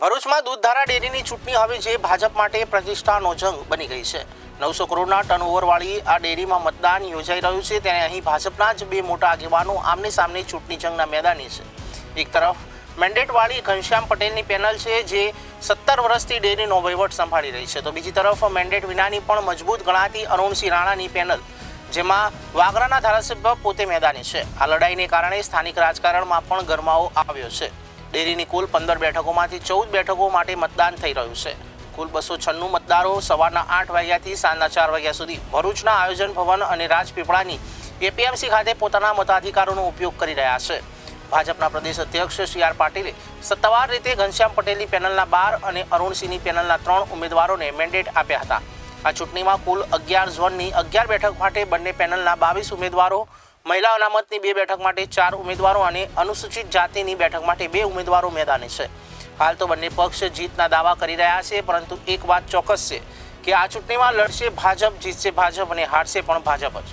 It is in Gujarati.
ભરૂચમાં દૂધધારા ડેરીની ચૂંટણી હવે જે ભાજપ માટે પ્રતિષ્ઠાનો જંગ બની ગઈ છે. નવસો કરોડના ટર્નઓવરવાળી આ ડેરીમાં મતદાન યોજાઈ રહ્યું છે. ત્યારે અહીં ભાજપના જ બે મોટા આગેવાનો આમને સામને ચૂંટણી જંગના મેદાને છે. એક તરફ મેન્ડેટવાળી ઘનશ્યામ પટેલની પેનલ છે, જે સત્તર વર્ષથી ડેરીનો વહીવટ સંભાળી રહી છે. તો બીજી તરફ મેન્ડેટ વિનાની પણ મજબૂત ગણાતી અરુણસિંહ રાણાની પેનલ, જેમાં વાગરાના ધારાસભ્ય પોતે મેદાને છે. આ લડાઈને કારણે સ્થાનિક રાજકારણમાં પણ ગરમાવો આવ્યો છે. ડેરીની કુલ પંદર બેઠકોમાંથી ચૌદ બેઠકો માટે મતદાન થઈ રહ્યું છે. કુલ બસો છન્નું મતદારો સવારના આઠ વાગ્યાથી સાંજના ચાર વાગ્યા સુધી ભરૂચના આયોજન ભવન અને રાજપીપળાની એપીએમસી ખાતે પોતાના મતાધિકારોનો ઉપયોગ કરી રહ્યા છે. ભાજપના પ્રદેશ અધ્યક્ષ સી આર પાટીલે સત્તાવાર રીતે ઘનશ્યામ પટેલની પેનલના બાર અને અરુણસિંહની પેનલના ત્રણ ઉમેદવારોને મેન્ડેટ આપ્યા હતા. આ ચૂંટણીમાં કુલ અગિયાર ઝોનની અગિયાર બેઠક માટે બંને પેનલના બાવીસ ઉમેદવારો મહિલા અનામતની બે બેઠક માટે ચાર ઉમેદવારો અને અનુસૂચિત જાતિની બેઠક માટે બે ઉમેદવારો મેદાને છે. હાલ તો બંને પક્ષ જીતના દાવા કરી રહ્યા છે, પરંતુ એક વાત ચોક્કસ છે કે આ ચૂંટણીમાં લડશે ભાજપ, જીતશે ભાજપ અને હારશે પણ ભાજપ જ.